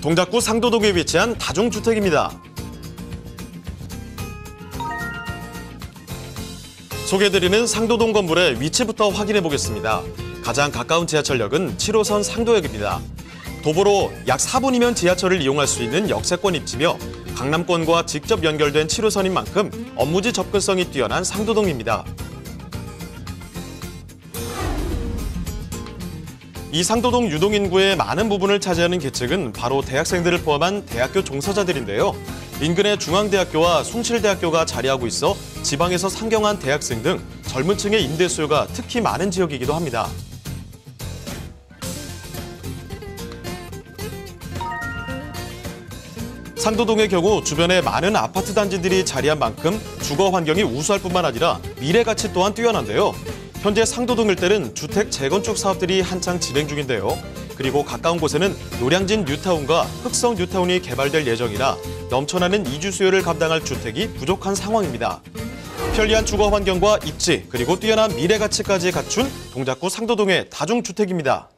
동작구 상도동에 위치한 다중주택입니다. 소개해드리는 상도동 건물의 위치부터 확인해 보겠습니다. 가장 가까운 지하철역은 7호선 상도역입니다. 도보로 약 4분이면 지하철을 이용할 수 있는 역세권 입지며 강남권과 직접 연결된 7호선인 만큼 업무지 접근성이 뛰어난 상도동입니다. 이 상도동 유동인구의 많은 부분을 차지하는 계층은 바로 대학생들을 포함한 대학교 종사자들인데요. 인근의 중앙대학교와 숭실대학교가 자리하고 있어 지방에서 상경한 대학생 등 젊은 층의 임대 수요가 특히 많은 지역이기도 합니다. 상도동의 경우 주변에 많은 아파트 단지들이 자리한 만큼 주거 환경이 우수할 뿐만 아니라 미래 가치 또한 뛰어난데요. 현재 상도동 일대는 주택 재건축 사업들이 한창 진행 중인데요. 그리고 가까운 곳에는 노량진 뉴타운과 흑성 뉴타운이 개발될 예정이라 넘쳐나는 이주 수요를 감당할 주택이 부족한 상황입니다. 편리한 주거 환경과 입지 그리고 뛰어난 미래 가치까지 갖춘 동작구 상도동의 다중주택입니다.